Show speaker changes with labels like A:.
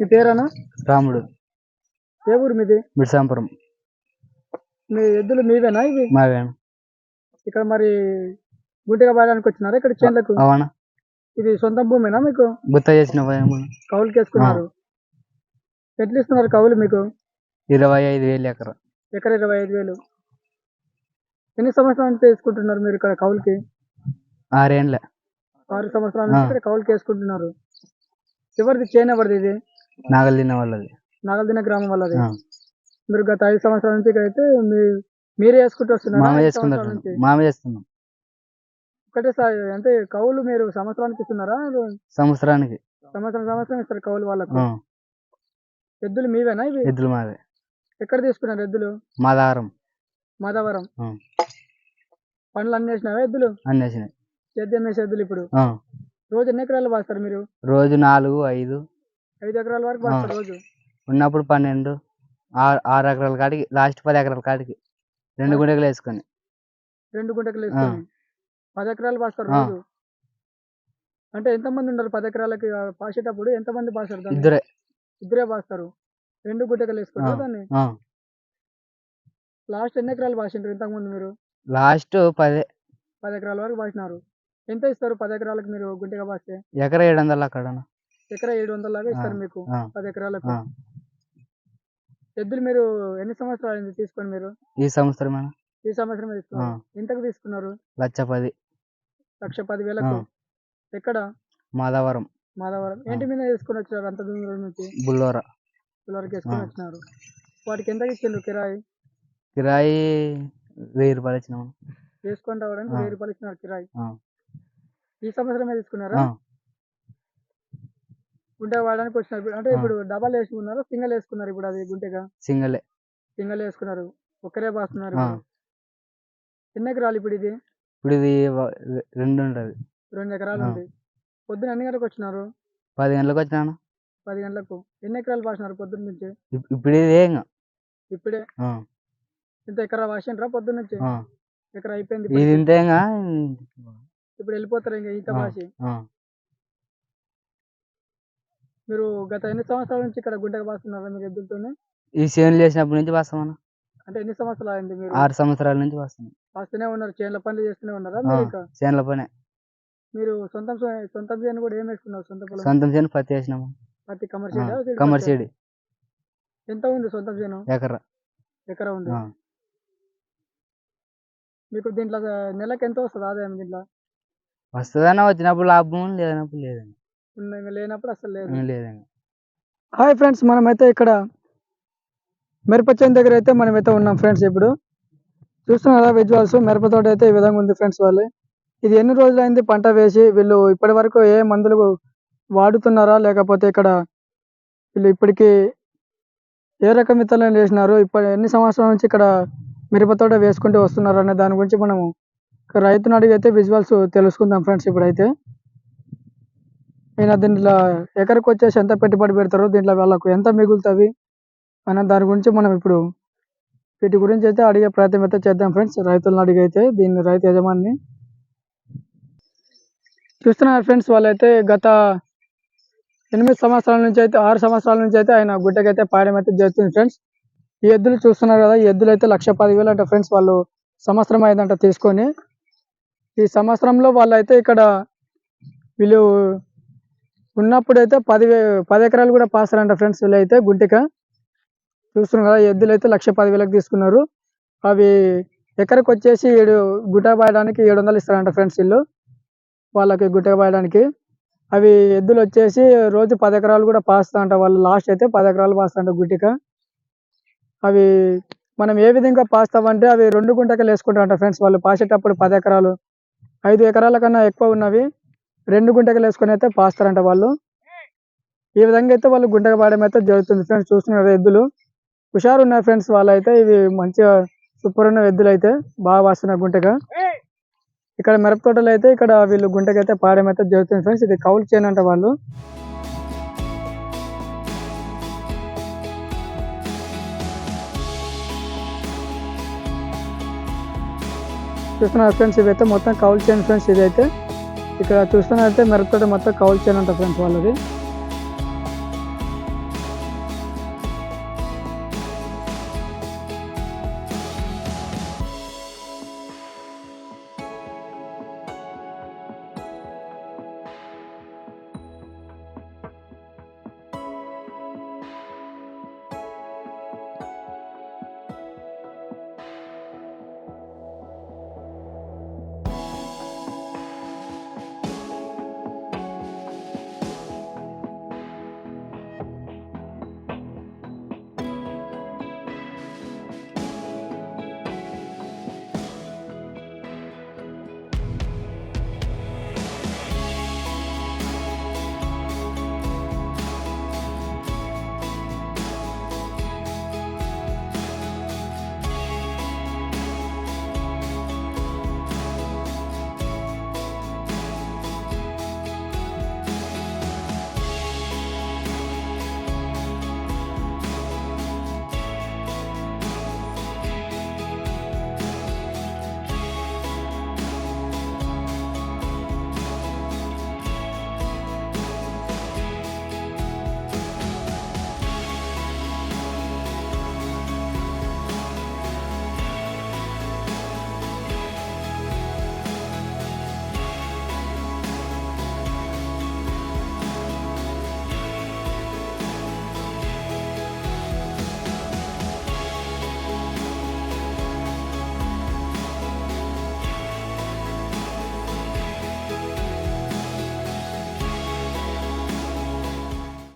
A: మీ పేరేనా?
B: రాముడు.
A: ఏ ఊరు మీది?
B: మిడిసాంపురం
A: మీ ఎద్దులు మీవేనా ఇవి?
B: మావేనా
A: ఇక్కడ మరి గుంటగా బాయడానికి వచ్చినారా ఇక్కడ చేనులకు?
B: అవునా.
A: ఇది సొంత భూమేనా మీకు?
B: గుత్త చేసిన భయము
A: కౌలుకి వేసుకున్నారు. ఎట్లు ఇస్తున్నారు కౌలు మీకు?
B: ఇరవై ఐదు వేలు ఎకరా.
A: ఎకర ఇరవై ఐదు వేలు. ఎన్ని సంవత్సరాల నుంచి వేసుకుంటున్నారు మీరు ఇక్కడ కౌలుకి?
B: ఆరేండ్లే.
A: ఆరు సంవత్సరాల నుంచి. ఇక్కడ కౌలుకి వేసుకుంటున్నారు. ఎవరిది చేను ఎవరిది ఇది?
B: నాగలు తిన్న వాళ్ళది.
A: నాగల్దిన గ్రామం వాళ్ళది. మీరు గత ఐదు సంవత్సరాల నుంచి అయితే మీ మీరే వేసుకుంటూ వస్తున్నారు.
B: మామ మామ చేస్తున్నాం.
A: ఒకటేసారి అంటే కౌలు మీరు సంవత్సరానికి ఇస్తున్నారా?
B: సంవత్సరానికి.
A: సంవత్సరం సంవత్సరం ఇస్తారు కౌలు వాళ్ళకు. ఎద్దులు మీవేనా ఇవి?
B: ఎద్దులు మావే.
A: ఎక్కడ తీసుకున్నారు ఎద్దులు?
B: మాదారం
A: మాధవరం
B: ఆ.
A: పండ్లు అన్ని వేసినావా ఎద్దులు?
B: అన్నేసినాయి
A: సేద్యం వేసే ఎద్దులు ఇప్పుడు? రోజు ఎన్ని ఎకరాలు పాస్తారు మీరు?
B: రోజు నాలుగు ఐదు
A: ఐదు ఎకరాల వరకు రోజు.
B: ఉన్నప్పుడు పన్నెండు ఆరు ఎకరాల కాడికి లాస్ట్ పది ఎకరాల కాడికి రెండు గుండెలు వేసుకొని.
A: రెండు గుంటలు వేసుకొని పది ఎకరాలు పాస్తారు. రోజు. అంటే ఎంతమంది ఉన్నారు పది ఎకరాలకి? పాసేటప్పుడు ఎంతమంది పాస్తారు దాన్ని?
B: ఇద్దరే.
A: ఇద్దరే పాస్తారు. రెండు గుంటకలు వేసుకుంటారు. దాన్ని? లాస్ట్ ఎన్ని ఎకరాలు పాసింటారు ఇంతకుముందు మీరు?
B: లాస్ట్ పదే.
A: పది ఎకరాల వరకు పాసినారు. ఎంత ఇస్తారు పది ఎకరాలకు మీరు గుంటగా పాస్తే?
B: ఎకరా ఏడు వందలు అక్కడ
A: ఎకరా ఏడు వందల లాగా ఇస్తారు. మీకు. పది ఎకరాలకు. ఎద్దులు మీరు ఎన్ని సంవత్సరాలు తీసుకొని మీరు?
B: ఈ సంవత్సరమేనా
A: ఈ సంవత్సరం తీసుకున్నారు. ఎంతకు తీసుకున్నారు?
B: లక్ష పది.
A: లక్ష పది వేలకు. ఎక్కడ?
B: మాధవరం.
A: మాధవరం. ఏంటి మీద తీసుకొని వచ్చారు అంత దూరం నుంచి?
B: బుల్లోర.
A: పిల్లలకి వేసుకొని. వచ్చినారు. వాటికి ఎంత ఇచ్చిండ్రు కిరాయి?
B: కిరాయి వెయ్యి రూపాయలు ఇచ్చినాము
A: తీసుకొని రావడానికి. వెయ్యి రూపాయలు ఇచ్చినారు కిరాయి. ఈ సంవత్సరమే తీసుకున్నారా? గుంటె వాడడానికి వచ్చినారు అంటే. ఇప్పుడు డబల్ వేసుకున్నారు? సింగల్ వేసుకున్నారు ఇప్పుడు అది గుంటెగా?
B: సింగలే.
A: సింగల్ వేసుకున్నారు. ఒక్కరే బాస్తున్నారు. ఎన్ని ఎకరాలు ఇప్పుడు ఇది?
B: ఇప్పుడు ఇది రెండు ఉంటుంది.
A: రెండు ఎకరాలు. ఉంది. పొద్దున ఎన్ని గంటలకు వచ్చినారు?
B: పది గంటలకు వచ్చినాను
A: పది గంటలకు. ఎన్ని ఎకరాలు పాసినారు పొద్దున్న నుంచి?
B: ఇప్- ఇప్పుడు
A: ఇప్పుడే? ఇంత ఎకరా వాసిండ్రా పొద్దున్న నుంచి? ఎకరా అయిపోయింది
B: ఇది. ఇంతేగా
A: ఇప్పుడు వెళ్ళిపోతారు ఇంకా ఈత
B: ఆ.
A: వాసి మీరు గత ఎన్ని సంవత్సరాల నుంచి ఇక్కడ గుంటగా బాస్తున్నారా మీరు ఎద్దులతోనే?
B: ఈ చేనులు చేసినప్పటి నుంచి వస్తామన్న
A: అంటే ఎన్ని సంవత్సరాలు అయింది మీరు?
B: ఆరు సంవత్సరాల నుంచి వస్తాం
A: వస్తూనే ఉన్నారు చేనుల పనులు చేస్తూనే ఉన్నారా మీరు ఇంకా?
B: చేనుల పనే.
A: మీరు సొంతం సొంతం చేను కూడా ఏం వేసుకున్నారు సొంత పొలం?
B: సొంతం చేను పత్తి వేసినాము.
A: పత్తి కమర్షియల్
B: కమర్షియల్
A: ఎంత ఉంది సొంతం చేను?
B: ఎకరా.
A: ఎకరా ఉంది. మీకు దీంట్లో నెలకు ఎంత వస్తుంది ఆదాయం దీంట్లో?
B: వస్తుందన్న వచ్చినప్పుడు లాభం లేనప్పుడు లేదండి.
A: లేనప్పుడు అసలు లేదు.
B: లేదండి.
A: హాయ్ ఫ్రెండ్స్ మనమైతే ఇక్కడ మిరప చేను దగ్గర అయితే మనమైతే ఉన్నాం ఫ్రెండ్స్ ఇప్పుడు. చూస్తున్నారా విజువల్స్ మిరప తోట అయితే ఈ విధంగా ఉంది ఫ్రెండ్స్ వాళ్ళు. ఇది ఎన్ని రోజులైంది పంట వేసి వీళ్ళు ఇప్పటి వరకు ఏ మందులు వాడుతున్నారా? లేకపోతే ఇక్కడ వీళ్ళు ఇప్పటికి ఏ రకం విత్తనాలు వేసినారు? ఇప్పుడు ఎన్ని సంవత్సరాల నుంచి ఇక్కడ మిరప తోట వేసుకుంటూ వస్తున్నారు అనే దాని గురించి మనము రైతుని అడిగి అయితే విజువల్స్ తెలుసుకుందాం ఫ్రెండ్స్ ఇప్పుడైతే. ఈయన దీంట్లో ఎక్కడికి వచ్చేసి ఎంత పెట్టుబడి పెడతారు దీంట్లో వాళ్ళకు ఎంత మిగులుతుంది అనే దాని గురించి మనం ఇప్పుడు వీటి గురించి అయితే అడిగే ప్రయత్నం అయితే చేద్దాం ఫ్రెండ్స్. రైతులను అడిగి అయితే దీన్ని రైతు యజమాని చూస్తున్నారు ఫ్రెండ్స్ వాళ్ళైతే గత ఎనిమిది సంవత్సరాల నుంచి అయితే ఆరు సంవత్సరాల నుంచి అయితే ఆయన గుడ్డకైతే పాయడం అయితే జరుగుతుంది ఫ్రెండ్స్. ఈ ఎద్దులు చూస్తున్నారు కదా ఈ ఎద్దులు అయితే లక్ష పదివేలు అంట ఫ్రెండ్స్ వాళ్ళు సంవత్సరం అయిందంట తీసుకొని. ఈ సంవత్సరంలో వాళ్ళైతే ఇక్కడ వీళ్ళు ఉన్నప్పుడు అయితే పది పది ఎకరాలు కూడా పాస్తారంట ఫ్రెండ్స్ వీళ్ళు అయితే గుంటిక. చూస్తున్నాం కదా ఎద్దులు అయితే లక్ష పదివేలకు తీసుకున్నారు. అవి ఎకరకు వచ్చేసి ఏడు గుట్ట పాయడానికి ఏడు వందలు ఇస్తారంట ఫ్రెండ్స్ వీళ్ళు. వాళ్ళకి గుట్ట పాయడానికి. అవి ఎద్దులు వచ్చేసి రోజు పది ఎకరాలు కూడా పాస్తా అంట వాళ్ళు లాస్ట్ అయితే పది ఎకరాలు పాస్తా అంట గుట్టిక అవి మనం ఏ విధంగా పాస్తామంటే అవి రెండు గుంటకలు వేసుకుంటారంట ఫ్రెండ్స్ వాళ్ళు. పాసేటప్పుడు పది ఎకరాలు ఐదు ఎకరాల కన్నా ఎక్కువ ఉన్నవి. రెండు గుంటకలు వేసుకొని అయితే పాస్తారంట వాళ్ళు. ఈ విధంగా అయితే వాళ్ళు గుంటక పాడడం అయితే జరుగుతుంది ఫ్రెండ్స్. చూస్తున్నారు ఎద్దులు. హుషారు ఉన్నాయి ఫ్రెండ్స్ వాళ్ళైతే. ఇవి మంచిగా సూపర్ ఉన్న ఎద్దులు అయితే. బాగా వాస్తున్నారు గుంటక. ఇక్కడ మిరప తోటలు అయితే ఇక్కడ వీళ్ళు గుంటకైతే పాడడం అయితే జరుగుతుంది ఫ్రెండ్స్. ఇది కౌలు చేయను అంట వాళ్ళు. చూస్తున్నారు ఫ్రెండ్స్ ఇవైతే మొత్తం కౌలు చేయను ఫ్రెండ్స్ ఇదైతే. ఇక్కడ చూస్తున్నట్లయితే మిరపతోట మొత్తం కౌలు చేయను ఫ్రెండ్స్ వాళ్ళది.